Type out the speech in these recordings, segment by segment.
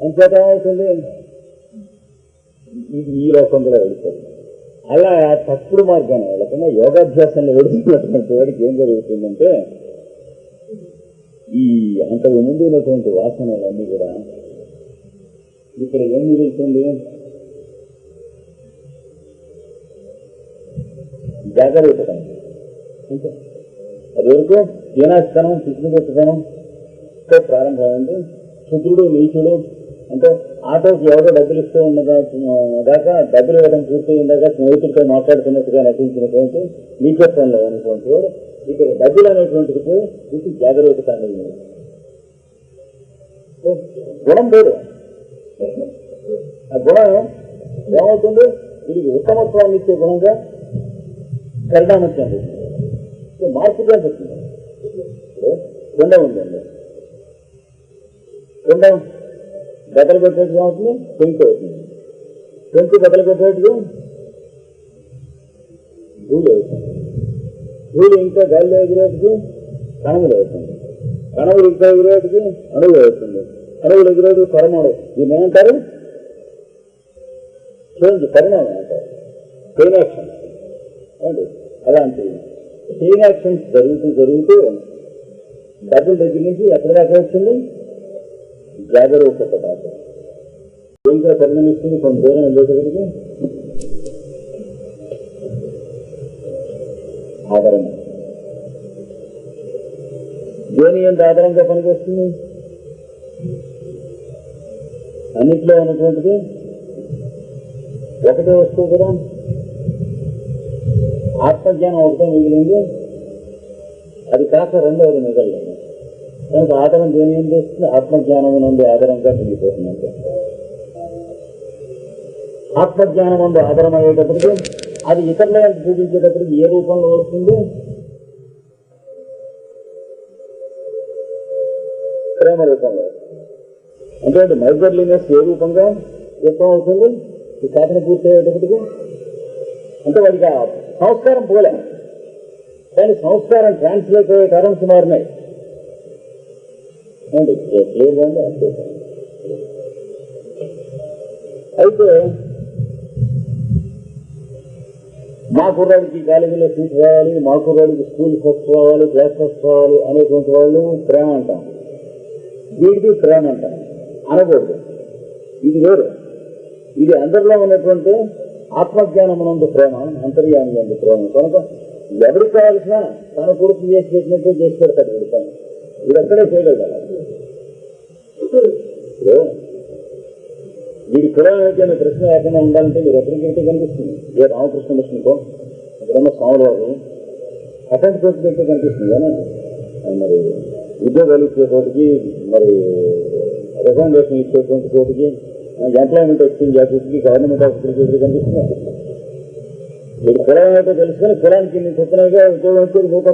అంచేత ఏమవుతుంది ఇది ఈ లోకంలో వెళుతుంది అలా తప్పుడు మార్గాన్ని వెళ్ళకుండా యోగాభ్యాసంలో వెళుతున్నటువంటి వాడికి ఏం జరుగుతుందంటే ఈ అంతకు ముందు ఉన్నటువంటి వాసనలన్నీ కూడా ఇక్కడ ఏం జరుగుతుంది? జాగ్రత్త అంతే. అది వరకు దీనాస్థనం పిచ్చిపెట్టడం ప్రారంభమైంది. శుద్ధుడు నీచుడు అంటే ఆటోకి ఎవరో డబ్బులు ఇస్తూ ఉండగా డబ్బులు ఇవ్వడం పూర్తయిందాక స్నేహితులతో మాట్లాడుతున్నట్టుగా నటించినటువంటి నీచత్వంలో ఉన్నటువంటి వాడు. ఇక్కడ డబ్బులు అనేటువంటిది ఇది జాగ్రత్త అనేది గుణం వేరు ఆ గుణం ఏమవుతుంది? ఇది ఉత్తమత్వాన్ని ఇచ్చే గుణంగా పరిణామం మార్పుగా చెప్తుంది కొండ ఉందండి. కొండ బద్దలు కొట్టేట్టుగా అవుతుంది పెంకు. అవుతుంది పెంకు బద్దలు కొట్టేట్టుగా ధూళి అవుతుంది. ధూళి ఇంకా గాలిలో ఎగిరేటికి కణములు అవుతుంది. కణములు ఇంకా ఎగిరేటికి అణువులు అవుతుంది. అణువులు ఎగిరేటికి పరమాణు. దీన్ని ఏమంటారు? చేంజ్ పరిణామం అంటారు. చైన్ యాక్షన్ అండి అలాంటి చైన్ యాక్షన్స్ జరుగుతూ జరుగుతూ డబ్బుల దగ్గర నుంచి ఎక్కడ దాకా వచ్చింది? జాగరూకత దాకా ఇంకా పరిగణిస్తుంది కొంత దూరం వెళ్ళేటప్పటికి ఆదరణ. దేని ఎంత ఆధారంగా పనిచేస్తుంది? అన్నిట్లో ఉన్నటువంటిది ఒకటే వస్తువు కదా? ఆత్మజ్ఞానం ఒకటే మిగిలింది. అది కాక రెండవది మిగలలేదు. కనుక ఆధారం దేని ఏం చేస్తుంది? ఆత్మజ్ఞానం నుండి ఆధారంగా మిగిలిపోతుంది ఆత్మజ్ఞానం నుండి ఆధారం అయ్యేటప్పటికి అది ఇతరుల చూపించేటప్పటికి ఏ రూపంలో వస్తుంది? ప్రేమ రూపంలో. అంటే మైజర్లీనెస్ ఏ రూపంగా ఎక్కువ అవుతుంది ఈ సాధన పూర్తి అయ్యేటప్పటికి అంటే వాడికి సంస్కారం పోలే. కానీ సంస్కారం ట్రాన్స్లేట్ అయ్యే కరెన్సీ మారినాయి క్లియర్గా అయితే మా కుర్రాడికి కాలేజీలో సీట్ రావాలి మా కుర్రాడికి స్కూల్ ఫస్ట్ రావాలి క్లాస్ ఫస్ట్ రావాలి అనేటువంటి వాళ్ళు ప్రేమ అంటాం. వీడికి ప్రేమ అంటాం. అనకూడదు. ఇది వేరు. ఇది అందరిలో ఉన్నటువంటి ఆత్మజ్ఞానం నందు ప్రేమ అంతర్యామి అందు ప్రేమ. కనుక ఎవరికి కావాల్సిన తన కొడుకు చేసి పెట్టినట్టు చేసి పెడతాడు వీడి పని. ఇది ఎక్కడే చేయలేదు ఇప్పుడు వీడి కులం ప్రశ్న లేకుండా ఉండాలంటే మీరు ఎక్కడికైతే కనిపిస్తుంది. ఏ రామకృష్ణ మిషన్కో ఎక్కడన్నా స్వామివారు. వారు అటెండ్ ప్రశ్న కనిపిస్తుంది. కానీ మరి ఉద్యోగాలు ఇచ్చే మరి రికమెండేషన్ ఇచ్చేటువంటి చోటికి ఎంప్లాయ్మెంట్ ఎక్స్చేంజ్ ఆఫీస్కి గవర్నమెంట్ ఆఫీస్కి చోటు కనిపిస్తుంది మీరు కులం అయితే తెలుసుకొని కులానికి నేను చెప్పినగా ఉద్యోగం వచ్చేది భూత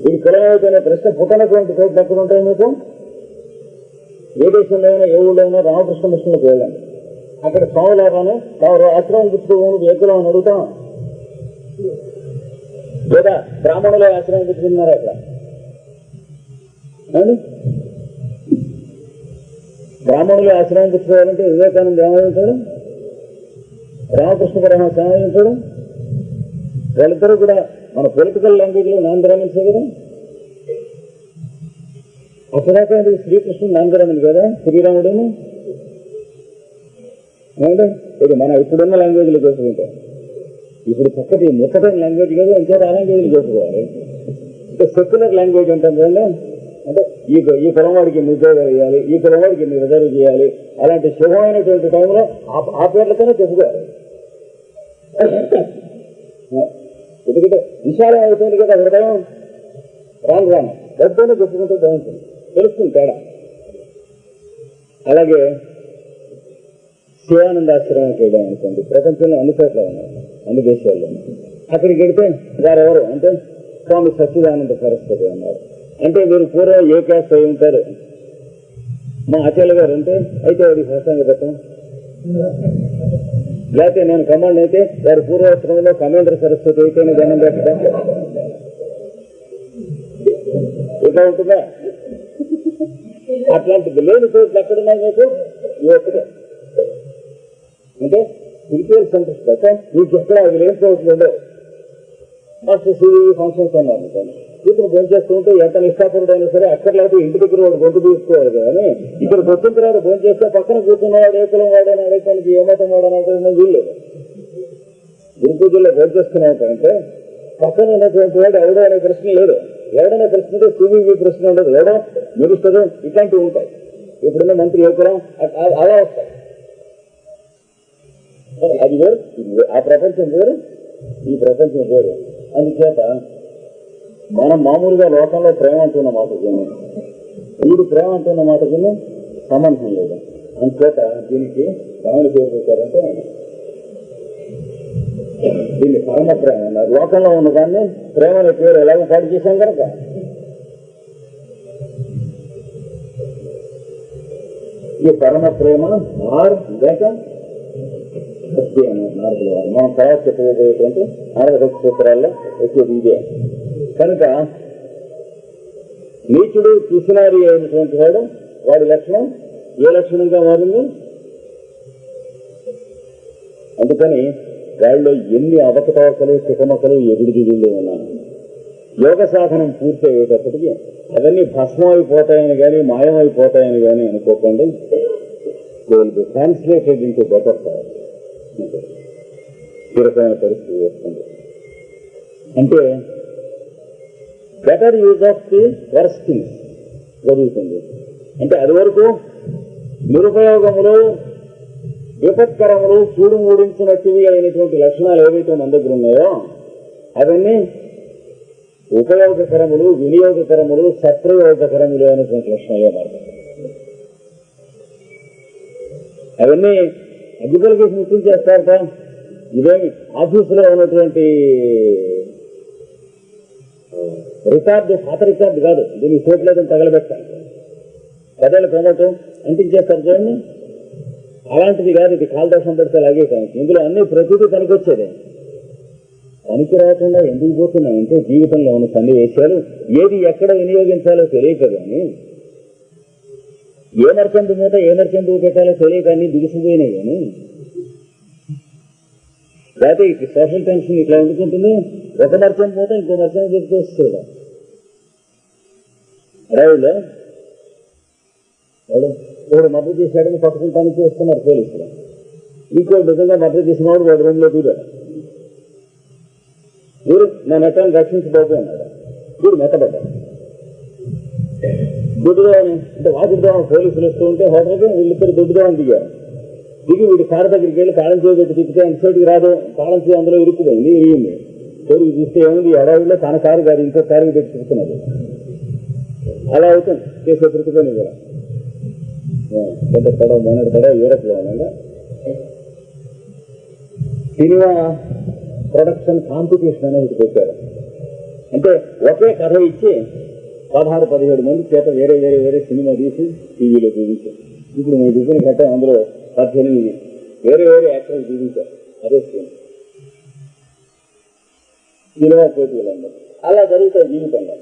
ఈ వీడి కులం ప్రశ్న పుట్టనటువంటి చోట్లు ఎక్కడ ఉంటాయి మీకు? ఏ దేశంలో అయినా ఏ ఊళ్ళో అయినా రామకృష్ణ మిషన్లకు వెళ్ళండి అక్కడ స్వాములాగానే వారు ఆశ్రమం పుచ్చుకోమని ఏకులం అని అడుగుతాం. లేదా బ్రాహ్మణుల ఆశ్రమం పుచ్చుకున్నారు అక్కడ. బ్రాహ్మణులు ఆశ్రమం పుచ్చుకోవాలంటే వివేకానంద ఏమవుతాడు రామకృష్ణ పరమహంస ఏమవుతాడు వాళ్ళిద్దరూ కూడా మన పొలిటికల్ లాంగ్వేజ్లో నాన్ బ్రాహ్మణ్సే కదా? అప్పుడాక అది శ్రీకృష్ణుడు నాంగరాముడు కదా? శ్రీరాముడును ఏమంటే ఇది మన ఇప్పుడున్న లాంగ్వేజ్లో చూసుకుంటాం. ఇప్పుడు చక్కటి ముక్కటం లాంగ్వేజ్ కదా ఇంకా ఆ లాంగ్వేజ్లు చూసుకోవాలి. అంటే సెక్యులర్ లాంగ్వేజ్ ఉంటుంది కదా అంటే ఈ ఈ కులం వాడికి ఎన్ని ఉద్యోగాలు ఇవ్వాలి ఈ కులం వాడికి ఎన్ని రిజర్వ్ చేయాలి అలాంటి శుభమైనటువంటి టైంలో ఆ- పేర్లతోనే చెప్పుకోవాలి విశాలం అవుతుంది కదా హృదయం రాను రాను. డబ్బునే చెప్పుకుంటే బాగుంటుంది. తెలుస్తుంది తేడా. అలాగే శివానంద ఆశ్రమానికి వెళ్ళాం అనుకోండి. ప్రపంచంలో అన్ని చోట్ల ఉన్నాయి. అన్ని దేశాల్లో అక్కడికి వెళితే వారు ఎవరు అంటే స్వామి సచ్చిదానంద సరస్వతి అన్నారు. అంటే వీరు పూర్వం ఏ క్యాస్ట్ అయి ఉంటారు. మా ఆచార్య గారు అంటే అయితే వాడి శాస్త్రాంగ లేకపోతే నేను కమాండ్ అయితే వారి పూర్వాశ్రమంలో కమాండర్ సరస్వతి అయితేనే దండం పెట్టడం. ఇట్లా ఉంటుందా? అట్లాంటిది లేని చోట్ల ఎక్కడున్నాయి మీకు? ఇవి ఒక్కటే. అంటే స్పిరిచువల్ సెంటర్స్ తప్ప మీకు ఎక్కడ అది లేని చోట్లు ఉండవు. ఫస్ట్ సివి ఫంక్షన్స్ అన్నారు. అనుకోండి కూతురు భోజనం చేస్తుంటే ఎంత నిష్ఠాపరుడైనా సరే అక్కడ లేకపోతే ఇంటి దగ్గర వాడు గొంతు తీసుకోవాలి కానీ ఇక్కడ వచ్చిన తర్వాత భోజనం చేస్తే పక్కన కూర్చున్నవాడు ఏకలం వాడని అడగటానికి ఏ వాడని అడగడం వీల్లేదు. గురు పూజల్లో భోజనం చేస్తున్నాయంటే పక్కన ఉన్నటువంటి వాడు ఎవడో అనే ప్రశ్న లేదు. ఎవడనే ప్రశ్న ఉంటే సివివి ప్రశ్న ఉండదు. ఎవడో మెరుస్తుంది ఇట్లాంటివి ఉంటాయి. ఇప్పుడున్న మంత్రి ఏకలం అలా వస్తాయి. అది వేరు. ఆ ప్రపంచం వేరు. ఈ ప్రపంచం వేరు. అందుచేత మనం మామూలుగా లోకంలో ప్రేమ అంటున్న మాట విని వీడు ప్రేమ అంటున్న మాట విని సంబంధం లేదు. అందుచేత దీనికి రాముడు పేరు పెట్టారంటే దీన్ని పరమ ప్రేమ అన్నారు. లోకంలో ఉన్న దాన్ని ప్రేమ అనే పేరు ఎలాగో పాటు చేశాం కనుక. ఈ పరమ ప్రేమ ఆర్ లేక భక్తి అన్నారు. నారదుల వారు మనం తర్వాత చెప్పబోయేటువంటి నారద సూత్రాల్లో వచ్చేది ఇదే. కనుక నీచుడు పిసినారి అయినటువంటి వాడు వాడి లక్షణం ఏ లక్షణంగా మారింది? అందుకని వాళ్ళలో ఎన్ని అవకతవకలు చికమకలు ఎగుడుదిగుళ్ళు ఉన్నాయి. యోగ సాధనం పూర్తి అయ్యేటప్పటికీ అవన్నీ భస్మం అయిపోతాయని కానీ మాయమైపోతాయని కానీ అనుకోకండి. Will be translated into better స్థిరమైన పరిస్థితి వస్తుంది. అంటే better use of the worse things జరుగుతుంది. అంటే అది వరకు నిరుపయోగములు విపత్కరములు చూడు మూడించినట్టువి అయినటువంటి లక్షణాలు ఏవైతే మన దగ్గర ఉన్నాయో అవన్నీ ఉపయోగకరములు వినియోగకరములు సత్ప్రయోగకరములు అయినటువంటి లక్షణాలే మారుతాయి. అవన్నీ అగ్గిపలకి ముఖ్యం చేస్తారట ఇదేమి? ఆఫీసులో ఉన్నటువంటి రికార్డు పాత రికార్డు కాదు. దీనికి సోట్లేదని తగలబెట్టాలి పదేళ్ళ ప్రమోటం అంటించేస్తారు చూడండి. అలాంటిది కాదు ఇది కాలదోషం పెడితే అలాగే కానీ ఇందులో అన్ని ప్రతిదీ పనికొచ్చేదే. పనికి రాకుండా ఎందుకు పోతున్నాయంటే జీవితంలో ఉన్న సన్నివేశాలు ఏది ఎక్కడ వినియోగించాలో తెలియక కానీ ఏ నరకందు మూత ఏ నరకందు పెట్టాలో తెలియక అన్ని దిగుసిపోయినాయి కానీ లేకపోతే సోషల్ టెన్షన్ ఇట్లా ఎందుకుంటుంది ఒక నరకం పోతే ఇంకో నరకం చెప్పుకొస్తుంది అడవిలో ఇప్పుడు మద్దతు చేశాడని పట్టుకుంటానికి చేస్తున్నారు పోలీసులు. ఇంకో నిజంగా మద్దతు చేసిన వాడు వాడు రూమ్లో దూరాడు మీరు నా నెట్టాన్ని రక్షించబోతూ అన్నాడు వీడు మెత్తబడ్డాడు దుడ్డుదామని అంటే వాకిద్దామని పోలీసులు వస్తూ ఉంటే హోటల్కి వీళ్ళిద్దరు దుడ్డుదామని దిగారు. దిగి వీడి కారు దగ్గరికి వెళ్ళి తాళం చేయబెట్టి తిప్పితే ఎంత సైడ్కి రాదు తాళం చేయి అందులో ఇరుక్కుపోయింది ఇరిగింది. పోలీసు చూస్తే ఏముంది? ఎడవిలో తన కారు కాదు ఇంకో కారుకి పెట్టి తిప్పుతున్నది అలా అవుతుంది. చేసే తిరుగుతుంది కూడా పెద్ద పడవ మొన్నటి పడవ యూరప్లో ఉండగా సినిమా ప్రొడక్షన్ కాంపిటీషన్ అనేది పెట్టారు. అంటే ఒకే కథ ఇచ్చి పదహారు పదిహేడు మంది చేత వేరే వేరే వేరే సినిమా తీసి టీవీలో చూపించారు. ఇప్పుడు మేము చూసిన కట్ట అందులో పద్దెనిమిది వేరే వేరే యాక్టర్లు చూపించారు. అదే సినిమా సినిమా పోటీలు అలా జరుగుతాయి. జీవితంలో.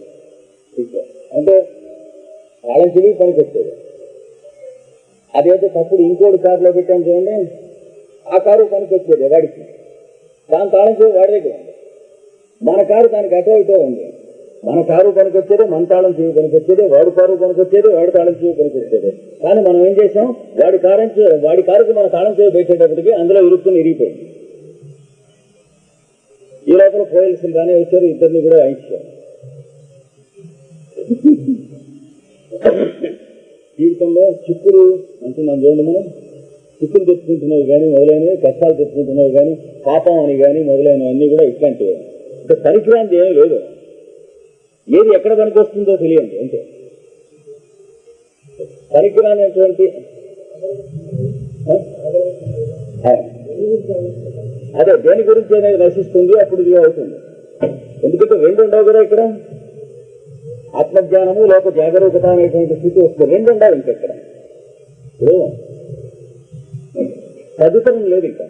అంటే వాళ్ళని తిరిగి పనికి వచ్చేది అదేదో తప్పుడు ఇంకోటి కారులో పెట్టాను చూడండి. ఆ కారు పనికి వచ్చేది వాడికి దాని తాళం చేయి వాడి దగ్గర ఉంది. మన కారు దానికి అటో ఇటో ఉంది. మన కారు పనికి వచ్చేది మన తాళం చేయి పనికి వచ్చేది వాడి కారు పనికి వచ్చేది వాడి తాళం చేయి పనికి వచ్చేది కానీ మనం ఏం చేసాం? వాడి కారం వాడి కారుకి మన తాళం చేయి పెట్టేటప్పటికి అందులో ఇరుక్కుని ఇరిగిపోయింది. ఈ లోపల పోలీసులు కానీ వచ్చారు ఇద్దరిని కూడా వాయించారు. జీవితంలో చిక్కులు అంటున్నాం చూడండి మనం. చిక్కులు తెచ్చుకుంటున్నవి కానీ మొదలైనవి కష్టాలు తెచ్చుకుంటున్నవి కానీ పాపం అని కానీ మొదలైనవన్నీ కూడా ఇట్లాంటివి. ఇంకా పరిక్రాంతి ఏమీ లేదు. ఏది ఎక్కడ పనికి వస్తుందో తెలియండి అంతే. పనికిరానటువంటి అదే దేని గురించి అనేది నశిస్తుంది అప్పుడు ఇది అవుతుంది. ఎందుకంటే రెండు ఉండవు కదా ఇక్కడ? ఆత్మజ్ఞానము లేక జాగరూకత అనేటువంటి స్థితి వస్తుంది రెండు ఉండాలి ఇంకెక్కడ? ఇప్పుడు తదుపరి లేదు ఇంకా.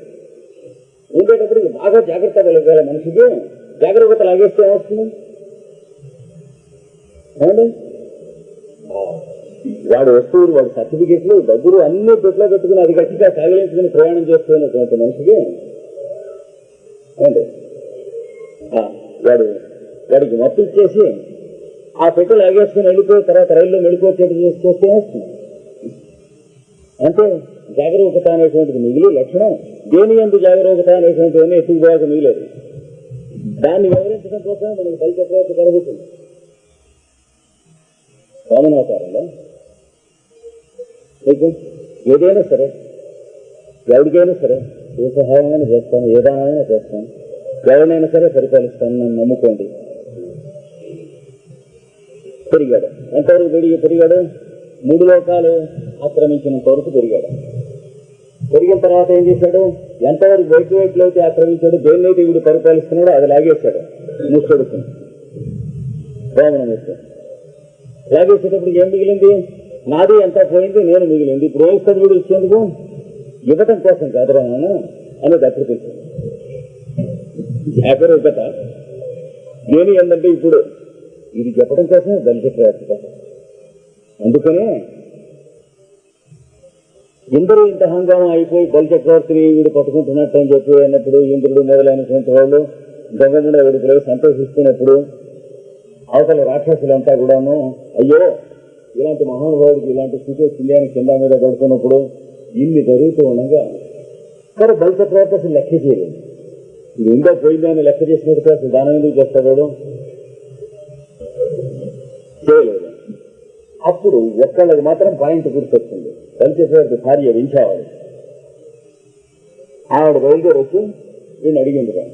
ఉండేటప్పుడు బాగా జాగ్రత్త కలగాలి మనిషికి. జాగరూకత లాగేస్తే ఏమొస్తుంది? ఏమండి? వాడు వస్తువులు వాడి సర్టిఫికెట్లు డబ్బులు అన్ని పెట్లో పెట్టుకుని అది గట్టిగా తగిలించుకుని ప్రయాణం చేస్తున్నటువంటి మనిషికి ఏంటి వాడు వాడికి మత్తు ఇచ్చేసి ఆ పెట్టెలు లాగేసుకుని వెళ్ళిపోయి తర్వాత రైల్లో మెడిపోచేట్టు చేసుకొస్తే వస్తుంది. అంటే జాగరూకత అనేటువంటిది మిగిలి లక్షణం. దేని ఎందు జాగరూకత అనేటువంటివన్నీ ఎత్తుకుపోయాక మిగిలేదు. దాన్ని వివరించడం కోసం మనకి బలి చక్రవర్తి కలుగుతుంది వామనావతారంలో మీకు ఏదైనా సరే. ఎవరికైనా సరే. ఏ సహాయమైనా చేస్తాను ఏ దానమైనా చేస్తాను. ఎవరినైనా సరే పరిపాలిస్తాను నన్ను నమ్ముకోండి. పెరిగాడు. ఎంతవరకు పెరిగి పెరిగాడు? మూడు లోకాలు ఆక్రమించినంత వరకు పెరిగాడు. పెరిగిన తర్వాత ఏం చేశాడు? ఎంతవరకు బయట వైపులో అయితే ఆక్రమించాడు? దేన్నైతే వీడు పరిపాలిస్తున్నాడో అది లాగేశాడు. ముష్టడుకు రామణమూర్తి లాగేసేటప్పుడు ఏం మిగిలింది? నాది ఎంత పోయింది నేను మిగిలింది ఇప్పుడు ఏం ఇస్తుంది ఇచ్చేందుకు ఇవ్వటం కోసం కాదురా నాన్న అని దగ్గర తెచ్చింది ఇవ్వట నేను ఏంటంటే ఇప్పుడు ఇది చెప్పడం కోసమే దళిత ప్రయత్నం అందుకనే ఇందరూ ఇంత హంగామా అయిపోయి బలి చక్రవర్తిని వీడు పట్టుకుంటున్నట్టు అని చెప్పి అన్నప్పుడు ఇంద్రుడు మొదలైనటువంటి వాళ్ళు గంగముడ విడుదల సంతోషిస్తున్నప్పుడు అవతల రాక్షసులంతా కూడాను అయ్యో ఇలాంటి మహానుభావుడికి ఇలాంటి స్థితి వచ్చింది అని కింద మీద పడుతున్నప్పుడు ఇన్ని జరుగుతూ ఉండగా సరే బలి చక్రవర్తి అసలు లెక్క చేయలేదు. ఇది ఉందో పోయిందో అని లెక్క చేసినట్టు అసలు దానం ఎందుకు చేస్తాడు చేయలేదు. అప్పుడు ఒక్కళ్ళకి మాత్రం పాయింట్ గుర్తొచ్చింది. కలిసేసరికి భార్య వించావాడు. ఆవిడ బయలుదేరి వచ్చి నేను అడిగింది రా.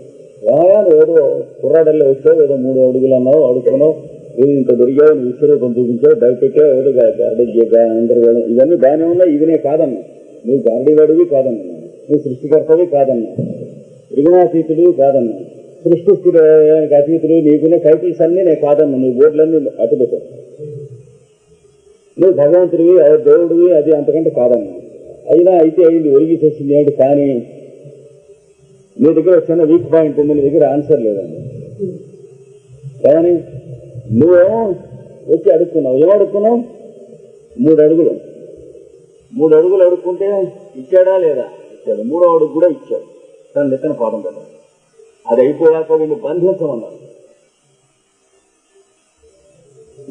ఏదో కుర్రాడల్లో వచ్చావు ఏదో మూడు అడుగులు అన్నావు అడుగుతున్నావు ఇంత దొరికావు నువ్వు విశ్వరూపం చూపించావు అందరు ఇవన్నీ బాగానే ఉన్నా ఇవనే కాదన్నా నువ్వు గాడివాడివి కాదన్నా నువ్వు సృష్టికర్తవి కాదన్నా త్రిగుణాతీతుడు కాదన్నా సృష్టి అతీతుడు నీకునే టైటిల్స్ అన్నీ నేను కాదన్నా నువ్వు బోర్డులన్నీ అటుపెట్టావు నువ్వు భగవంతుడివి దేవుడివి అది అంతకంటే కాదన్నా అయినా అయితే అయింది ఒరిగి తెచ్చింది ఏంటి కానీ నీ దగ్గర చిన్న వీక్ పాయింట్ ఉంది నీ దగ్గర ఆన్సర్ లేదండి కానీ నువ్వు? వచ్చి అడుక్కున్నావు. ఏం అడుక్కున్నావు? మూడు అడుగులు. మూడు అడుగులు అడుక్కుంటే ఇచ్చాడా లేదా? ఇచ్చాడు. మూడో అడుగు కూడా ఇచ్చాడు. తన నెత్తన పాదం కదా అది అయిపోయాక వీళ్ళు బంధించమన్నారు.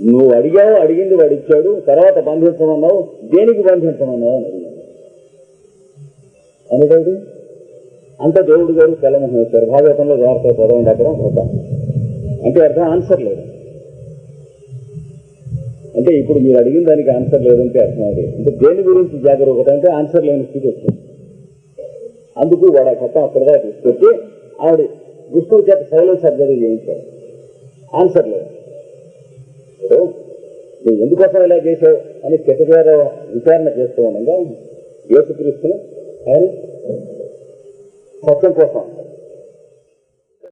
నువ్వు అడిగావు అడిగింది వాడు ఇచ్చాడు. తర్వాత బంధించమన్నావు. దేనికి బంధించమన్నావు అని అడిగాడు. అనేటప్పుడు అంత దేవుడు గారు తెల్లమోహేశ్వరు భాగవతంలో జాగ్రత్త పదవండి అక్కడ. అంటే అర్థం ఆన్సర్ లేదు. అంటే ఇప్పుడు మీరు అడిగిన దానికి ఆన్సర్ లేదంటే అర్థం అది అంటే దేని గురించి జాగరూకత అంటే ఆన్సర్ లేని స్థితి వచ్చింది అందుకు వాడు ఆ కథ అక్కడగా తీసుకొచ్చి ఆవిడ విష్ణువు చేత సైలెన్స్ సర్జరీ చేయించాడు. ఆన్సర్ లేదు. ఇప్పుడు నువ్వు ఎందుకోసం ఇలా చేసావు అని చెట్టుగారు విచారణ చేస్తూ ఉండగా యేసుక్రీస్తుని ఆయన సత్యం కోసం